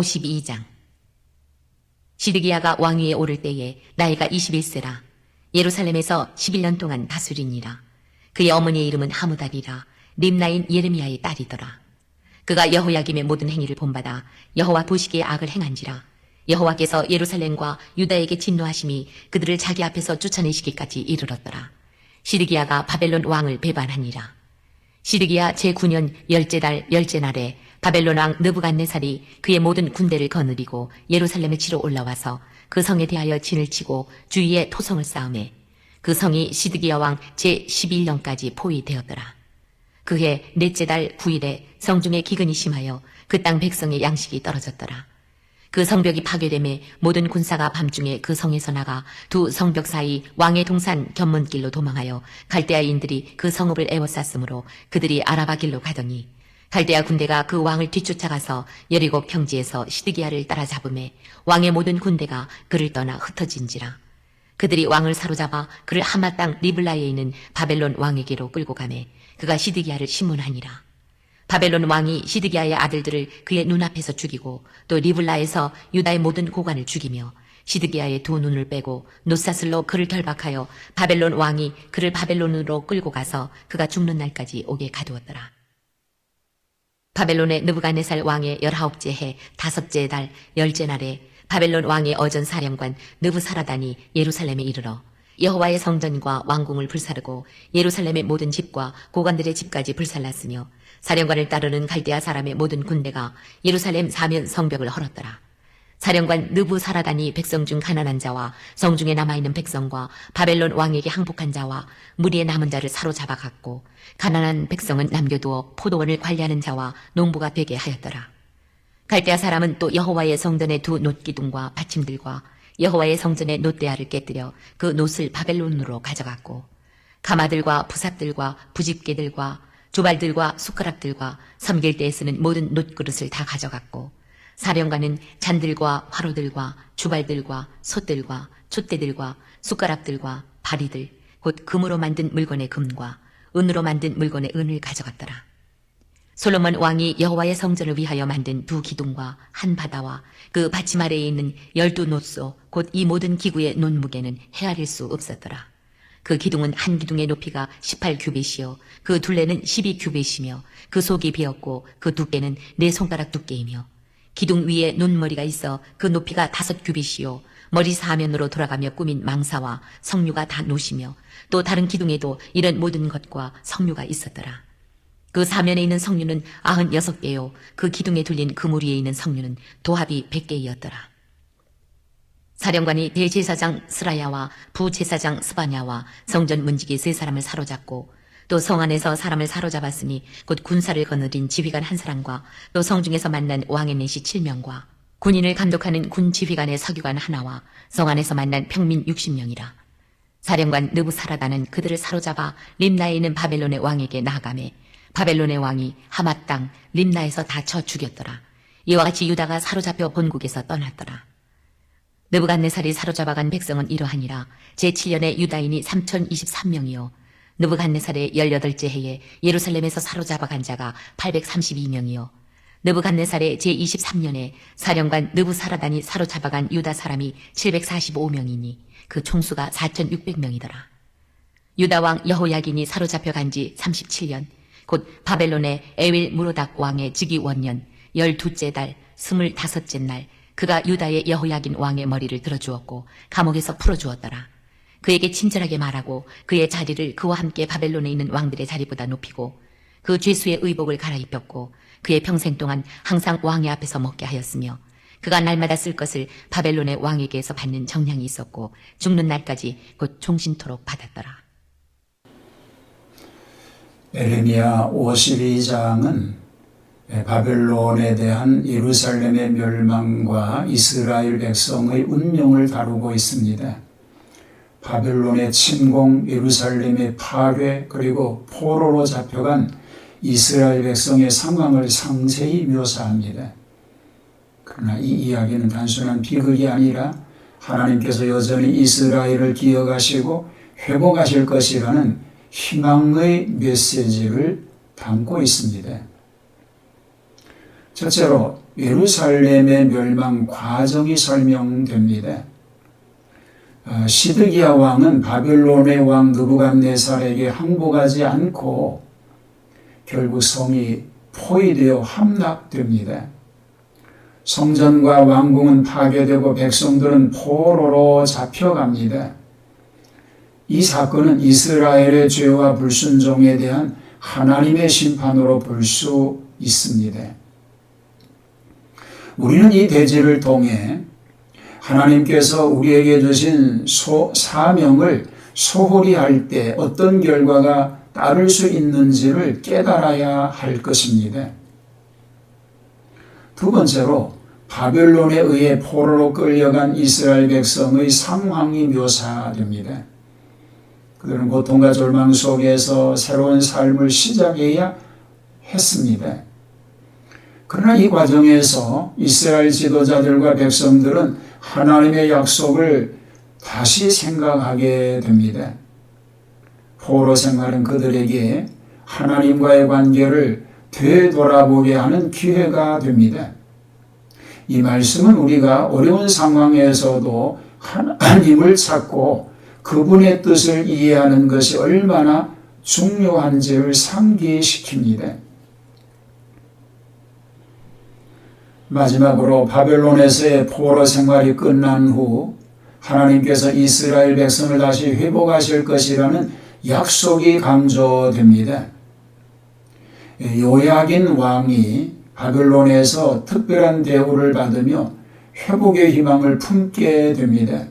52장. 시드기야가 왕위에 오를 때에 나이가 21세라. 예루살렘에서 11년 동안 다스리니라. 그의 어머니의 이름은 하무달이라. 림나인 예레미야의 딸이더라. 그가 여호야김의 모든 행위를 본받아 여호와 보시기에 악을 행한지라. 여호와께서 예루살렘과 유다에게 진노하심이 그들을 자기 앞에서 쫓아내시기까지 이르렀더라. 시드기야가 바벨론 왕을 배반하니라. 시드기야 제9년 열째 달 열째 날에 바벨론 왕 느부갓네살이 그의 모든 군대를 거느리고 예루살렘을 치러 올라와서 그 성에 대하여 진을 치고 주위에 토성을 쌓음에 그 성이 시드기야 왕 제11년까지 포위되었더라. 그해 넷째 달 9일에 성중에 기근이 심하여 그 땅 백성의 양식이 떨어졌더라. 그 성벽이 파괴됨에 모든 군사가 밤중에 그 성에서 나가 두 성벽 사이 왕의 동산 견문길로 도망하여 갈대아인들이 그 성읍을 에워쌌으므로 그들이 아라바 길로 가더니 갈대아 군대가 그 왕을 뒤쫓아가서 여리고 평지에서 시드기야를 따라잡음에 왕의 모든 군대가 그를 떠나 흩어진지라 그들이 왕을 사로잡아 그를 하마 땅 리블라에 있는 바벨론 왕에게로 끌고 가매 그가 시드기야를 신문하니라 바벨론 왕이 시드기야의 아들들을 그의 눈앞에서 죽이고 또 리블라에서 유다의 모든 고관을 죽이며 시드기야의 두 눈을 빼고 노사슬로 그를 결박하여 바벨론 왕이 그를 바벨론으로 끌고 가서 그가 죽는 날까지 오게 가두었더라. 바벨론의 느부갓네살 왕의 열아홉째 해 다섯째 달 열째 날에 바벨론 왕의 어전 사령관 느부사라단이 예루살렘에 이르러 여호와의 성전과 왕궁을 불사르고 예루살렘의 모든 집과 고관들의 집까지 불살랐으며 사령관을 따르는 갈대아 사람의 모든 군대가 예루살렘 사면 성벽을 헐었더라. 사령관 느부 사라단이 백성 중 가난한 자와 성중에 남아있는 백성과 바벨론 왕에게 항복한 자와 무리에 남은 자를 사로잡아 갔고 가난한 백성은 남겨두어 포도원을 관리하는 자와 농부가 되게 하였더라. 갈대아 사람은 또 여호와의 성전의 두 놋기둥과 받침들과 여호와의 성전의 놋대야를 깨뜨려 그 놋을 바벨론으로 가져갔고 가마들과 부삽들과 부집개들과 조발들과 숟가락들과 섬길 때에 쓰는 모든 놋그릇을 다 가져갔고 사령관은 잔들과 화로들과 주발들과 솥들과 촛대들과 숟가락들과 바리들 곧 금으로 만든 물건의 금과 은으로 만든 물건의 은을 가져갔더라. 솔로몬 왕이 여호와의 성전을 위하여 만든 두 기둥과 한 바다와 그 받침 아래에 있는 열두 놋소 곧 이 모든 기구의 논무게는 헤아릴 수 없었더라. 그 기둥은 한 기둥의 높이가 18규빗이요 그 둘레는 12규빗이며 그 속이 비었고 그 두께는 네 손가락 두께이며 기둥 위에 논머리가 있어 그 높이가 다섯 규빗이요 머리 사면으로 돌아가며 꾸민 망사와 석류가 다 노시며 또 다른 기둥에도 이런 모든 것과 석류가 있었더라. 그 사면에 있는 석류는 아흔 여섯 개요 그 기둥에 둘린 그물 위에 있는 석류는 도합이 백 개이었더라. 사령관이 대제사장 스라야와 부제사장 스바냐와 성전 문지기 세 사람을 사로잡고 또 성 안에서 사람을 사로잡았으니 곧 군사를 거느린 지휘관 한 사람과 또 성 중에서 만난 왕의 내시 7명과 군인을 감독하는 군 지휘관의 서기관 하나와 성 안에서 만난 평민 60명이라. 사령관 느부사라다는 그들을 사로잡아 림나에 있는 바벨론의 왕에게 나아가매 바벨론의 왕이 하맛 땅 림나에서 다쳐 죽였더라. 이와 같이 유다가 사로잡혀 본국에서 떠났더라. 느부갓네살이 사로잡아간 백성은 이러하니라. 제7년에 유다인이 3023명이요. 느부갓네살의 18째 해에 예루살렘에서 사로잡아 간 자가 832명이요. 느부갓네살의 제23년에 사령관 느부사라단이 사로잡아 간 유다 사람이 745명이니 그 총수가 4600명이더라. 유다 왕 여호야긴이 사로잡혀 간 지 37년 곧 바벨론의 에윌 무로닥 왕의 즉위 원년 12째 달 25째 날 그가 유다의 여호야긴 왕의 머리를 들어주었고 감옥에서 풀어주었더라. 그에게 친절하게 말하고 그의 자리를 그와 함께 바벨론에 있는 왕들의 자리보다 높이고 그 죄수의 의복을 갈아입혔고 그의 평생 동안 항상 왕의 앞에서 먹게 하였으며 그가 날마다 쓸 것을 바벨론의 왕에게서 받는 정량이 있었고 죽는 날까지 곧 종신토록 받았더라. 에레미야 52장은 바벨론에 대한 예루살렘의 멸망과 이스라엘 백성의 운명을 다루고 있습니다. 바벨론의 침공, 예루살렘의 파괴, 그리고 포로로 잡혀간 이스라엘 백성의 상황을 상세히 묘사합니다. 그러나 이 이야기는 단순한 비극이 아니라 하나님께서 여전히 이스라엘을 기억하시고 회복하실 것이라는 희망의 메시지를 담고 있습니다. 첫째로 예루살렘의 멸망 과정이 설명됩니다. 아, 시드기야 왕은 바벨론의 왕 느부갓네살에게 항복하지 않고 결국 성이 포위되어 함락됩니다. 성전과 왕궁은 파괴되고 백성들은 포로로 잡혀갑니다. 이 사건은 이스라엘의 죄와 불순종에 대한 하나님의 심판으로 볼 수 있습니다. 우리는 이 대지를 통해 하나님께서 우리에게 주신 소, 사명을 소홀히 할 때 어떤 결과가 따를 수 있는지를 깨달아야 할 것입니다. 두 번째로 바벨론에 의해 포로로 끌려간 이스라엘 백성의 상황이 묘사됩니다. 그들은 고통과 절망 속에서 새로운 삶을 시작해야 했습니다. 그러나 이 과정에서 이스라엘 지도자들과 백성들은 하나님의 약속을 다시 생각하게 됩니다. 포로 생활은 그들에게 하나님과의 관계를 되돌아보게 하는 기회가 됩니다. 이 말씀은 우리가 어려운 상황에서도 하나님을 찾고 그분의 뜻을 이해하는 것이 얼마나 중요한지를 상기시킵니다. 마지막으로 바벨론에서의 포로 생활이 끝난 후 하나님께서 이스라엘 백성을 다시 회복하실 것이라는 약속이 강조됩니다. 요야긴 왕이 바벨론에서 특별한 대우를 받으며 회복의 희망을 품게 됩니다.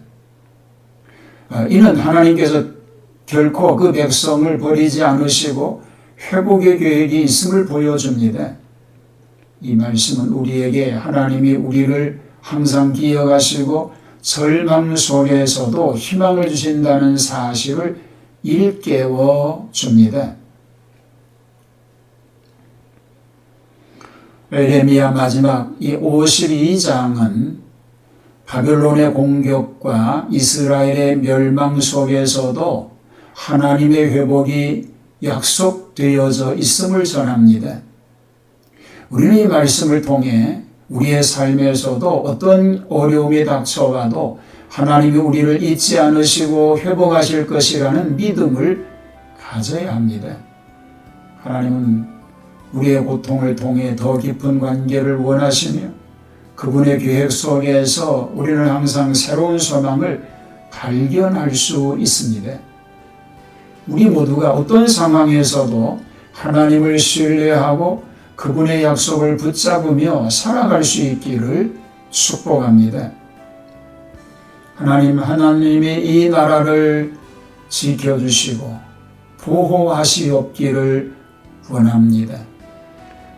아, 이는 하나님께서 결코 그 백성을 버리지 않으시고 회복의 계획이 있음을 보여줍니다. 이 말씀은 우리에게 하나님이 우리를 항상 기억하시고 절망 속에서도 희망을 주신다는 사실을 일깨워 줍니다. 에레미야 마지막 이 52장은 바벨론의 공격과 이스라엘의 멸망 속에서도 하나님의 회복이 약속되어져 있음을 전합니다. 우리는 이 말씀을 통해 우리의 삶에서도 어떤 어려움이 닥쳐와도 하나님이 우리를 잊지 않으시고 회복하실 것이라는 믿음을 가져야 합니다. 하나님은 우리의 고통을 통해 더 깊은 관계를 원하시며 그분의 계획 속에서 우리는 항상 새로운 소망을 발견할 수 있습니다. 우리 모두가 어떤 상황에서도 하나님을 신뢰하고 그분의 약속을 붙잡으며 살아갈 수 있기를 축복합니다. 하나님, 하나님이 이 나라를 지켜주시고 보호하시옵기를 원합니다.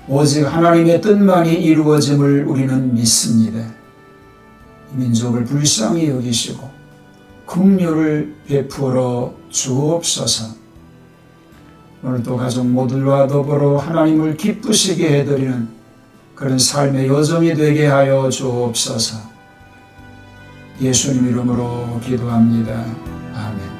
오직 하나님의 뜻만이 이루어짐을 우리는 믿습니다. 이 민족을 불쌍히 여기시고 긍휼을 베풀어 주옵소서. 오늘도 가족 모두와 더불어 하나님을 기쁘시게 해드리는 그런 삶의 여정이 되게 하여 주옵소서. 예수님 이름으로 기도합니다. 아멘.